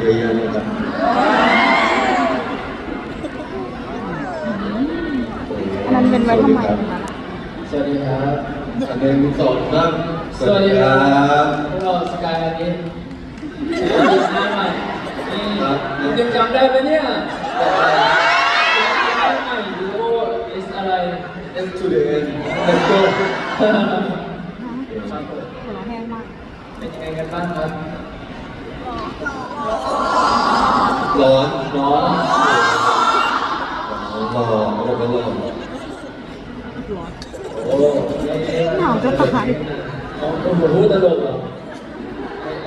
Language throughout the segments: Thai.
เยอะแยะเลยครับนนั้นเป็นไว้ทำไมสวัสดีครับอันหนึ่งสองสามสวัสดีครับพวกเราสกายอันนี้หน้าใหม่นี่ยังจำได้ไหมเนี่ยจำใหม่ดูโอ is อะไร S to the N Let's go ครับผมหัวแห้งมากเป็นยังไงกันบ้างครับ ร้อนร้อนรอเราก็รอโอ้หนาวจะตายของคุณผมพูดตลกเหรอ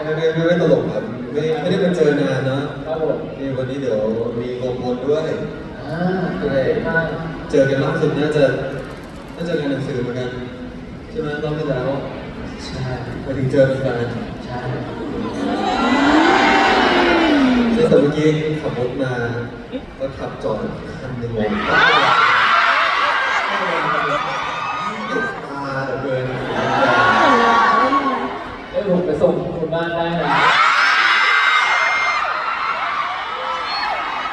ไม่ไม่ไม่ไม่ตลกครับไม่ไม่ได้มาเจอนานนะครับผมนี่วันนี้เดี๋ยวมีโกมลด้วยอ่าเก่งมากเจอกันล่าสุดน่าจะน่าจะงานหนังสือเหมือนกันใช่ไหมรอบที่แล้วใช่มาถึงเจอเป็นแฟนใช่ แต่เมื่อกี้ขับรถมาก็ขับจอดคันหนึ่งเลยตาเหลือเกินเอ้ยผมไปส่งคุณบ้านได้นะ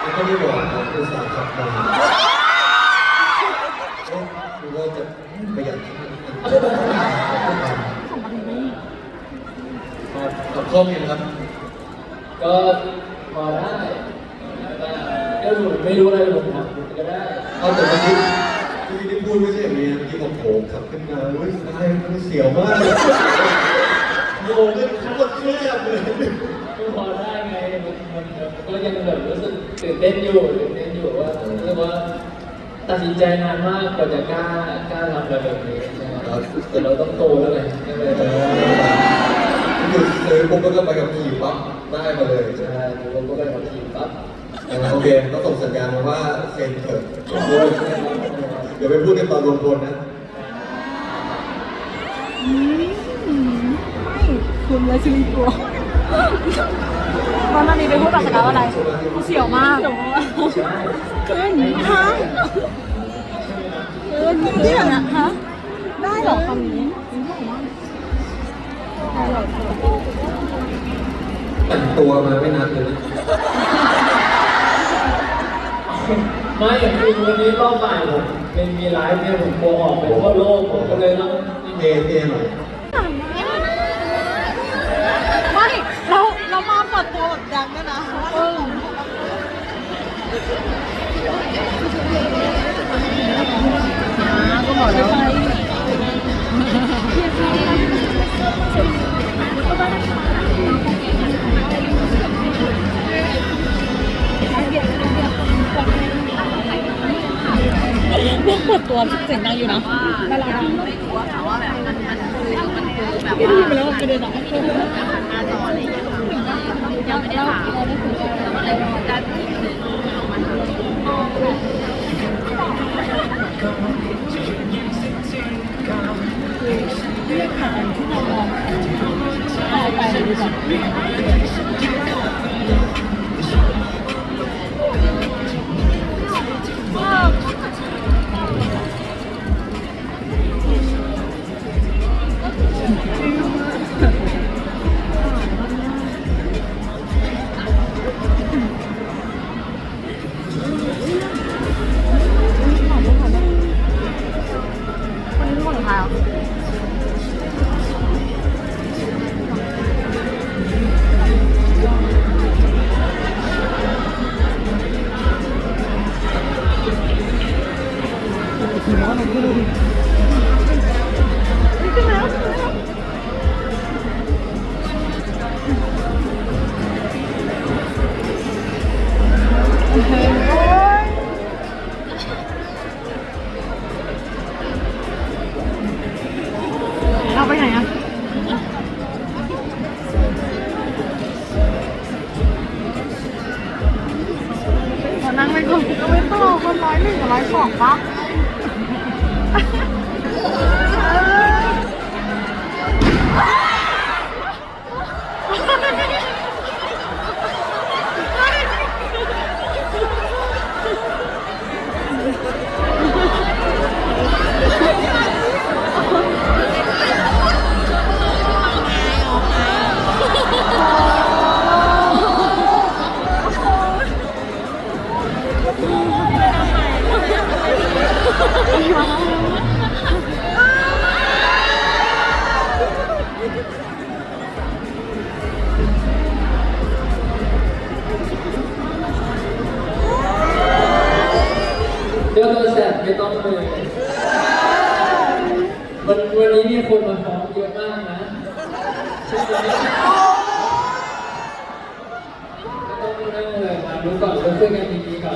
แล้วก็ไม่บอกครับคือสายขับมาก็คือว่าจะประหยัดครับขับคล่องยังครับก็ พอได้ก็ผมไม่รู้อะไรผมทำก็ได้เอาแต่เมื่อกี้เมื่อกี้ที่พูดไม่ใช่อย่างนี้เมื่อกี้ผมโผล่ขับขึ้นมาอุ้ยตายมันเสียวมากเลยโอ้ยทั้งหมดเครียดเลยก็พอได้ไงมันมันก็ยังแบบรู้สึกตื่นเต้นอยู่ตื่นเต้นอยู่ว่าเรียกว่าตัดสินใจนานมากกว่าจะกล้ากล้าทำอะไรแบบนี้ใช่ไหมแต่เราต้องโตแล้วไงก็เลยคือซื้อปุ๊บแล้วก็ไปกับขี่ปั๊บ ได้มาเลยใช่ผมก็ไปขอทีมปั๊บโอเคเขาส่งสัญญาณมาว่าเซ็นเถอะเดี๋ยวไปพูดกันตอนรวมพลนะอืมไม่คุณและชีวิตตัวตอนนั้นนี้ไปพูดกับสกาวว่าอะไรกูเสียวมากใช่ขึ้นฮะขึ้นเนี่ยนะฮะ ต่งตัวมาไม่นานเลยนะไม่คือวันนี้รอบบ่ายผมเป็นมีไลฟ์เนี่ยผมโกออกไปทั่วโลกผมก็เลยต้องเทเทหน่อยไม่เราเรามาเปิดตัวแบบดังด้วยนะเออก็บอกแล้ว เรื่องเปิดตัวเสียงดังอยู่นะดาราดังไม่รู้ว่าแบบมันมันคือมันคือแบบว่าไปแล้วไปเดินหนังหน้าจออะไรอย่างเงี้ยยังไม่ได้ถามแล้วก็เลยการมันเรียกผ่านที่เรามองไปไปดูก่อน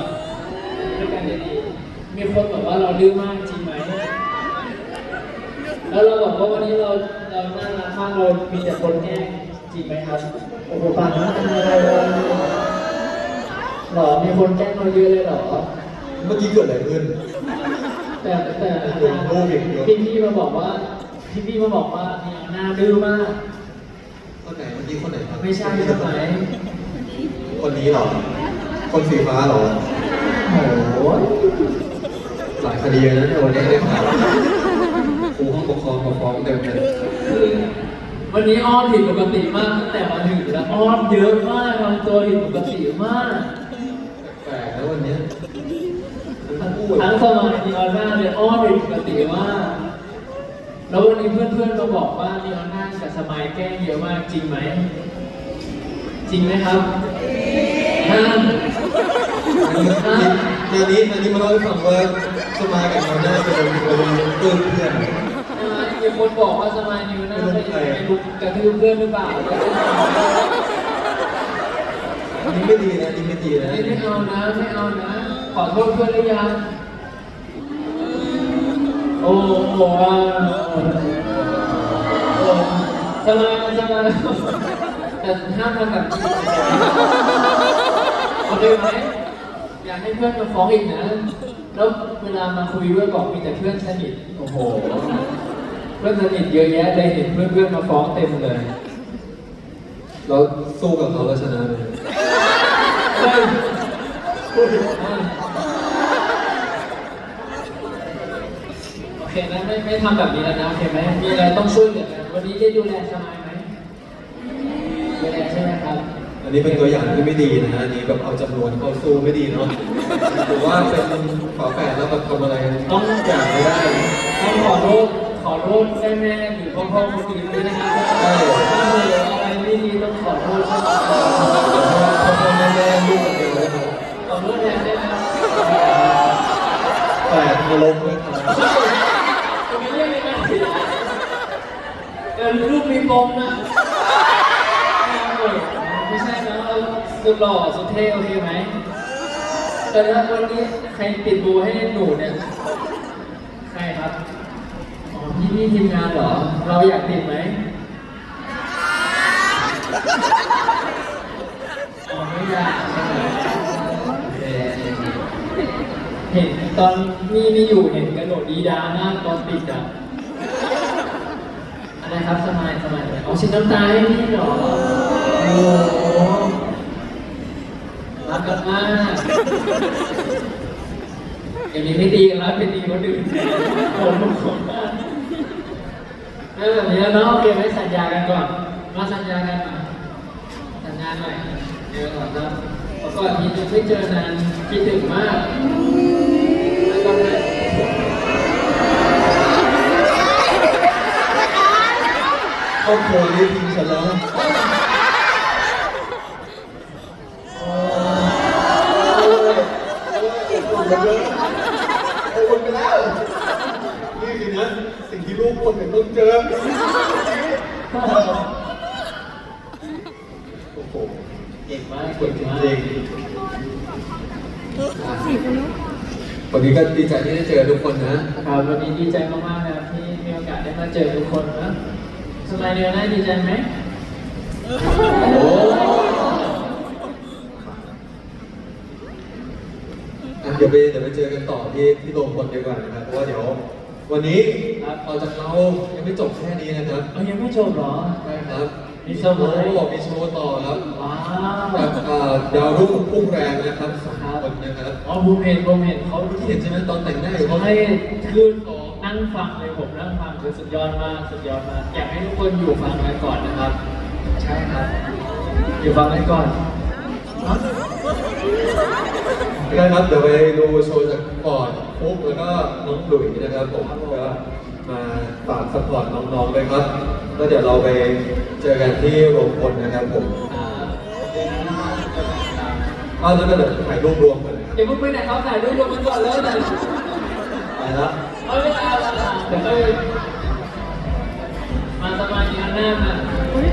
ดีๆก่อนดูกันดีๆมีคนบอกว่าเราดื้อมากจริงไหม แล้วเราบอกว่าวันนี้เราเราน่ารักมากเรามีแต่คนแกล้งจริงไหมครับ โอ้โหป่านนี้ทำอะไรเลยหรอ มีคนแกล้งเราเยอะเลยเหรอ เมื่อกี้เกิดอะไรขึ้น แต่แต่อาจารย์พี่พี่มาบอกว่าพี่พี่มาบอกว่าเนี่ยหน้าดื้อมาก คนไหนเมื่อกี้คนไหนครับไม่ใช่ใช่ไหมคนนี้เหรอ คนสีฟ้าเหรอ โอ้โหหลายคดีนะเนี่ยวันนี้ได้ข่าวครูห้องปกครองมาฟ้องเต็มเลยคือวันนี้อ้อนผิดปกติมากตั้งแต่มาถึงแล้วอ้อนเยอะมากทำตัวผิดปกติมาก แปลกนะวันเนี้ยทั้งคู่ทั้งสมาธิออนหน้าเลยอ้อนผิดปกติมากแล้ววันนี้เพื่อนๆมาบอกว่านีออนหน้ากับสมายแกล้งเยอะมากจริงไหม จริงไหมครับห้าม อันนี้อันนี้อันนี้มาเล่าให้ฟังว่าสมายกับเขาน้าจะเป็นเป็นเพื่อนเพื่อน มีคนบอกว่าสมายนิวน้าไปไปลุกกระทืบเพื่อนหรือเปล่าอันนี้ไม่ดีนะอันนี้ไม่ดีนะไม่ไม่เอานะไม่เอานะ ขอโทษเพื่อนหรือยัง โอ้โหว่าสมายสมายแต่ห้ามทำแบบนี้โอเคไหม อยากให้เพื่อนมาฟ้องอีกนะ แล้วเวลามาคุยด้วยบอกมีแต่เพื่อนสนิท โอ้โห เพื่อนสนิทเยอะแยะเลยเห็นเพื่อนๆมาฟ้องเต็มเลย เราสู้กับเขาแล้วชนะเลยเฮ้ยโอเคนะไม่ไม่ทำแบบนี้แล้วนะโอเคไหมมีอะไรต้องช่วยเหลือกันวันนี้ได้ดูแลสมายไหมดูแลใช่ไหมครับ อั นนี้เป็นตัวอย่างที่ไม่ดีนะฮะอันนี้แบบเอาจำนวนเข้าสู้ไม่ดีเนาะถือว่าเป็นฝาแฝดแล้วแบบทำอะไรต้องอย่างไม่ได้ต้องขอโทษขอโทษแม่แม่หรือพ่อพ่อคนอื่นด้วยนะครับถ้าเจออะไรไม่ดีต้องขอโทษด้วยทำอะไรแน่ลูกคนเดียวเลยครับขอโทษแทนด้ไหมแฝดนรกเลยครับจะไม่เรียกยังไงเออลูกมีปมนะไม่ใช่นะเรา สุดหล่อสุดเท่โอเคไหมแต่ถ้าวันนี้ใครติดบูให้หนูเนี่ยใครครับอ๋อพี่พี่ทีมงานเหรอ เราอยากติดไหมอ๋อไม่อยากใช่ไหมเห็นตอนนี่ไม่อยู่เห็นกระโดดดีดามากตอนติดอะอะไรครับสมายสมายเอาชิ้นน้ำตาให้พี่เหรอโอ้ โหรักกันมากอย่างนี้ไม่ดีแล้วเป็นดีคนอื่นผมผมมากไม่แบบนี้แล้วเนาะโอเคไหมสัญญากันก่อนมาสัญญากันมาสัญญาหน่อยเดี๋ยวก่อนนะเพราะก่อนที่จะไม่เจอนานคิดถึงมากแล้วก็ครอบครัวนี้ทิ้งฉันแล้วโอ้ยไปแล้ว นี่สินะ คนหนึ่งต้องเจอโอ้โหเก่งมากเก่งจมากริงๆวันนี้ก็ดีใจที่ได้เจอทุกคนนะครับวันนี้ดีใจมากๆนะครับที่มีโอกาสได้มาเจอทุกคนนะสมัยเดียวน่าดีใจไหมโอ้เดี๋ยวไปเดี๋ยวไปเจอกันต่อที่ที่โรงพลดีกว่านะครับเพราะว่าเดี๋ยว วันนี้ต่อจากเรายังไม่จบแค่นี้นะครับเอายังไม่จบเหรอ ใช่ครับมีโชว์ไหมโอ้มีโชว์ต่อครับว้าวกับอ่าดาวรุ่งพุ่งแรงนะครับสามคนนะครับอ๋อผมเห็นผมเห็นเขาที่เห็นใช่ไหมตอนแต่งหน้าอยู่เขาเขาให้คือนั่งฟังเลยผมนั่งฟังคือสุดยอดมากสุดยอดมากอยากให้ทุกคนอยู่ฟังไว้ก่อนนะครับ ใช่ครับ อยู่ฟังไว้ก่อนเนาะ ได้ครับ เดี๋ยวไปดูโชว์จากฟอร์ดฟุ๊กแล้วก็น้องหลุยนะครับผมก็มาฝากสปอร์ตน้องๆด้วยครับแล้วเดี๋ยวเราไปเจอกันที่โรงพลนะครับผมอ้าวแล้วก็เดี๋ยวถ่ายรูปรวมกันนะครับเดี๋ยวมึงไปไหนเขาถ่ายรูปรวมกันก่อนเลยนะไปล้วเอาไม่เอาละเดี๋ยวไปมาสมาธิหน้ามาอุ้ย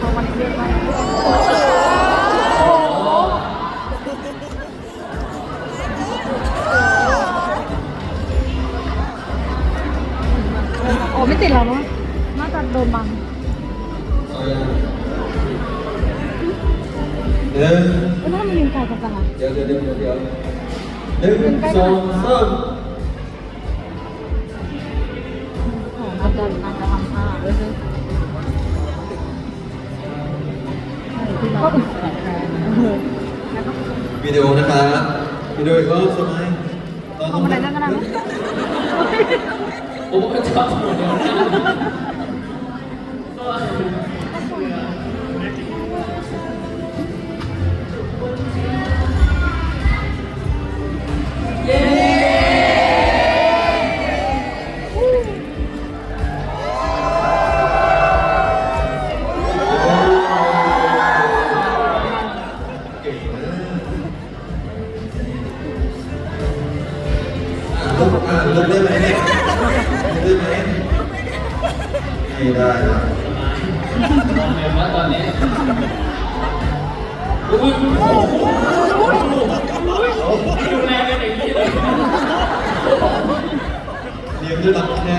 พอวันนี้เรียกไป อ้ไม่ติดแล้วมั้งน่าจะโดนบังเอายังหนึ่งเอ้ยน่ามันยืนไกลกันจังอะเดี๋ยวเดี๋ยวเดี๋ยวเดี๋ยวหนึ่งสองสามอ๋อน่าจะน่าจะทำท่าด้วยซึ่งก็เป็นแผลเออแล้วก็วิดีโอนะครับวิดีโออีกรอบสมัยเอามาไหนนั่งกันนะ บหมดเลยน ไม่ได้นะเห็นว่าตอนนี้อุ้ยโอ้โหดูแลกันอย่างนี้เลยเลี้ยงด้วยลำแข้